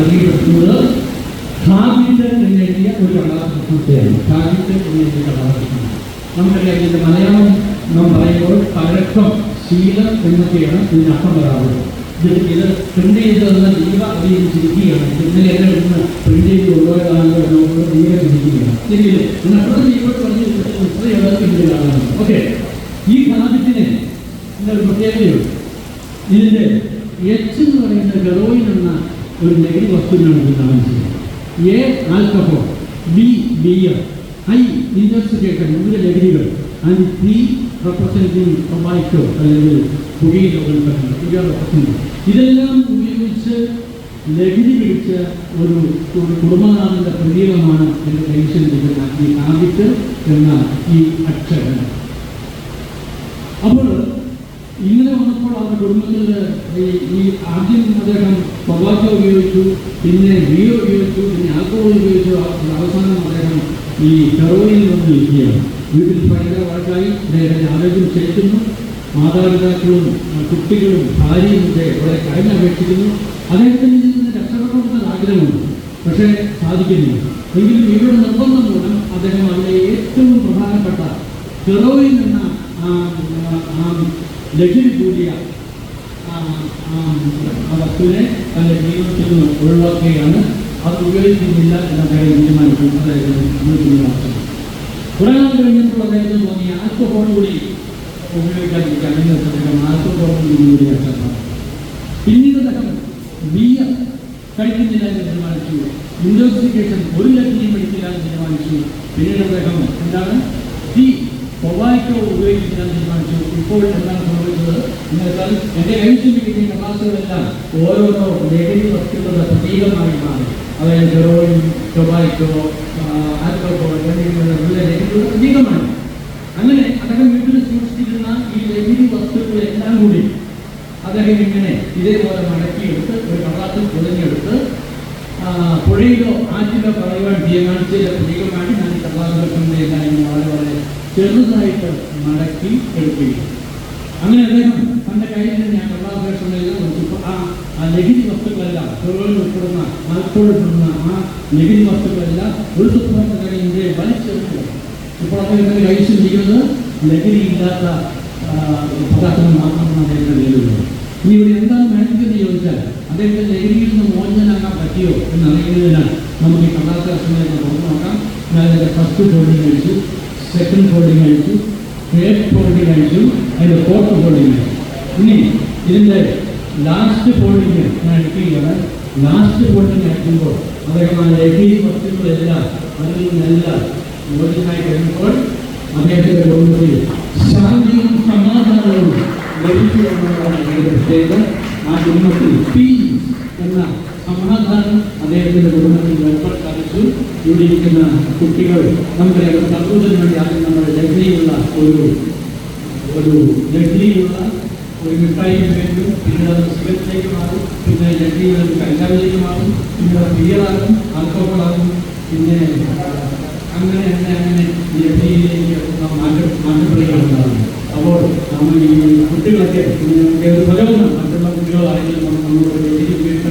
അറിയപ്പെടുന്നത് ഹാബിറ്റ് എന്നെഴുതിയ ഒരു കഥാകൃഷ്ണത്തെയാണ് ഹാബിറ്റ് എന്നെഴുതിയ കഥാകൃഷ്ണൻ നമുക്കറിയാം ഇതിന്റെ മലയാളം നാം പറയുമ്പോൾ പഴക്കം ശീലം എന്നൊക്കെയാണ് ഇതിന് അർത്ഥം വരാറുള്ളത്. ഇത് ഇത് പ്രിന്റ് ചെയ്ത് തന്ന ദീപ അറിയിച്ചിരിക്കുകയാണ് ഇന്നലെ എന്നെ ഇന്ന് പ്രിന്റ് ചെയ്ത് കൊണ്ടുപോയതാണല്ലോ എന്നോട് ദീപ ചിരിക്കുകയാണ്. ശരിയല്ലേ അത്ര ദീപോട് പറഞ്ഞ് പിന്നീട് ഓക്കെ. ഈ ഹാബിറ്റിനെ ഇന്നൊരു പ്രത്യേകതയുണ്ട്. ഇതിന്റെ എച്ച് എന്ന് പറയുന്ന ഹെറോയിൻ എന്ന ഒരു ലഹരി വസ്തുവിനാണ് ഇത് കാണിച്ചത് A alcohol B beer I intoxication മൂന്ന് ലഹരികൾ ആൻഡ് ത്രീ റെപ്രസെന്റിംഗ് ടൊബാക്കോ അല്ലെങ്കിൽ പുകയില ഉൽപ്പന്നങ്ങൾ ഇതെല്ലാം ഉപയോഗിച്ച് ലഹരി പിടിച്ച ഒരു ഒരു കുടുംബനാഥന്റെ പ്രതീകമാണ് എന്റെ കൈവശിരിക്കുന്ന ഈ ഹാബിറ്റ് എന്ന ഈ അക്ഷരം. അപ്പോൾ ഇങ്ങനെ കുടുംബത്തിൽ ഈ ആദ്യം അദ്ദേഹം ടൊബാക്കോ ഉപയോഗിച്ചു പിന്നെ ബിയർ ഉപയോഗിച്ചു പിന്നെ ആൽക്കഹോൾ ഉപയോഗിച്ചു. അവസാനം അദ്ദേഹം ഈ ഹെറോയിൻ വന്ന് ഇരിക്കുകയാണ് വീട്ടിൽ ഭയങ്കര വഴക്കായി അദ്ദേഹത്തിന്റെ ആരോഗ്യം ക്ഷയിക്കുന്നു. മാതാപിതാക്കളും കുട്ടികളും ഭാര്യയും ഒക്കെ വളരെ കഴിഞ്ഞപേക്ഷിക്കുന്നു അദ്ദേഹത്തിന് രക്ഷപ്പെടണമെന്ന് ആഗ്രഹമുണ്ട് പക്ഷേ സാധിക്കുന്നില്ല. എങ്കിലും ഇവരുടെ നിർബന്ധം മൂലം അദ്ദേഹം അതിലെ ഏറ്റവും പ്രധാനപ്പെട്ട ഹെറോയിൻ എന്ന ലഹരി കൂടിയ വസ്തുവിനെ തന്റെ ജീവിതത്തിൽ നിന്ന് ഒഴിവാക്കുകയാണ്. അത് ഉപയോഗിക്കുന്നില്ല എന്ന് കാര്യം തീരുമാനിക്കും അതായത് ജീവിതത്തിന് ആവശ്യം കുറെ നാൾ കഴിഞ്ഞപ്പോൾ അദ്ദേഹത്തിന് തോന്നി ആൽക്കഹോൾ കൂടി ഉപയോഗിക്കാതിരിക്കാൻ എന്ന് അദ്ദേഹം രക്ഷപ്പെടാം പിന്നീട് അദ്ദേഹം ബിയർ കഴിക്കുന്നില്ല എന്ന് തീരുമാനിച്ചു. ഇൻടോക്സിക്കേഷൻ ഒരു ലക്ഷയും കഴിക്കില്ല എന്ന് തീരുമാനിച്ചു. പിന്നീട് അദ്ദേഹം എന്താണ്? ടീ ഉപയോഗിക്കില്ല എന്ന് തീരുമാനിച്ചു. ഇപ്പോൾ എന്താണ് സംഭവിച്ചത് എന്നുവെച്ചാൽ വെച്ചാൽ എന്റെ കൈവശിപ്പിക്കുന്ന ക്ലാസ്സുകളെല്ലാം ഓരോരോ ലഹരി വസ്തുക്കളുടെ പ്രതീകമായി മാറി. അതായത് ഹെറോയിൻ ടൊബാക്കോ ആൽക്കോഹോൾ ലഹരികളുടെ പ്രതീകമായി. അങ്ങനെ അദ്ദേഹം വീട്ടിൽ സൂക്ഷിച്ചിരുന്ന ഈ ലഹരി വസ്തുക്കളെല്ലാം കൂടി അദ്ദേഹം ഇങ്ങനെ ഇതേപോലെ മടക്കിയെടുത്ത് ഒരു കള്ളാത്തിൽ പൊളിഞ്ഞെടുത്ത് ആ, പുഴയിലോ ആറ്റിലോ പറയുവാൻ തീരുമാനിച്ച പ്രതീകമാണ് ഞാൻ എല്ലാം വളരെ വളരെ ചെറുതായിട്ട് മടക്കി എടുക്കുകയും അങ്ങനെ അദ്ദേഹം തന്റെ കയ്യിൽ നിന്ന് ഞാൻ കള്ളാസുകളിൽ ആ ആ ലഹരി വസ്തുക്കളെല്ലാം ഹെറോയിൻ ഉൾപ്പെടുന്ന ആൽക്കോൾ ഉൾപ്പെടുന്ന ആ ലഹരി വസ്തുക്കളെല്ലാം ഒരു സുപ്രഭാത കഴിഞ്ഞ് വലിച്ചെടുക്കുക ഇപ്പോൾ അദ്ദേഹത്തിന്റെ കൈവശിരിക്കുന്നത് ലഹരി ഇല്ലാത്ത പദാർത്ഥങ്ങൾ മാത്രമാണ് അദ്ദേഹത്തിന് കയ്യിലുള്ളത്. ഇനി ഇവിടെ എന്താണ് വേണ്ടതെന്ന് ചോദിച്ചാൽ അദ്ദേഹത്തെ ലഹരിയിൽ നിന്ന് മോചനാക്കാൻ പറ്റിയോ എന്ന് അറിയുന്നതിനാൽ നമുക്ക് ഈ കഥാശാസ്ത്രങ്ങളെ തുറന്നു നോക്കാം. ഞാൻ അതിന്റെ ഫസ്റ്റ് ജോലി അയച്ചു സെക്കൻഡ് ഫോൾഡിങ് അഴിച്ചു തേർഡ് ഫോൾഡിങ് അഴിച്ചു അതിന്റെ ഫോർത്ത് ഫോൾഡിങ് അഴിച്ചു ഇനി ഇതിന്റെ ലാസ്റ്റ് ഫോൾഡിങ് ഞാൻ എടുക്കുകയാണ് ലാസ്റ്റ് ഫോൾഡിങ് അയക്കുമ്പോൾ അദ്ദേഹം ആ ലഹരി വസ്തുക്കളെല്ലാം അതിൽ നിന്നെല്ലാം മോചനായി കഴിയുമ്പോൾ അദ്ദേഹത്തിന്റെ കുടുംബത്തിൽ ശാന്തിയും സമാധാനവും ലഭിച്ചു എന്നുള്ളതാണ് അതിന്റെ പ്രത്യേകത. ആ കുടുംബത്തിൽ പീസ് എന്ന സമാധാനം അദ്ദേഹത്തിന്റെ കുടുംബത്തിൽ ഏർപ്പെടുത്താൻ ഇവിടെ ഇരിക്കുന്ന കുട്ടികൾ നമ്മുടെ തത്വത്തിന് വേണ്ടി ആദ്യം നമ്മൾ ലഹരിയുള്ള ഒരു ഒരു ലഹരിയുള്ള ഒരു മിഠായിക്ക് ഉപയോഗിക്കും പിന്നീട് അത് സിഗരറ്റിലേക്ക് മാറും. പിന്നെ ലഹരിയിൽ ഒരു കഞ്ചാവിലേക്ക് മാറും. പിന്നെ അത് ബിയറാകും ആൽക്കോഹോളാകും. പിന്നെ അങ്ങനെ അങ്ങനെ അങ്ങനെ ലഹരിയിലേക്ക് നാം മാറ്റം അപ്പോൾ നമ്മൾ ഈ കുട്ടികളൊക്കെ നമുക്ക് ഒരു പ്രചോദനം മറ്റുള്ള കുട്ടികളാണെങ്കിലും നമ്മൾ നമ്മളോട് ലഹരി ഉപയോഗിച്ച്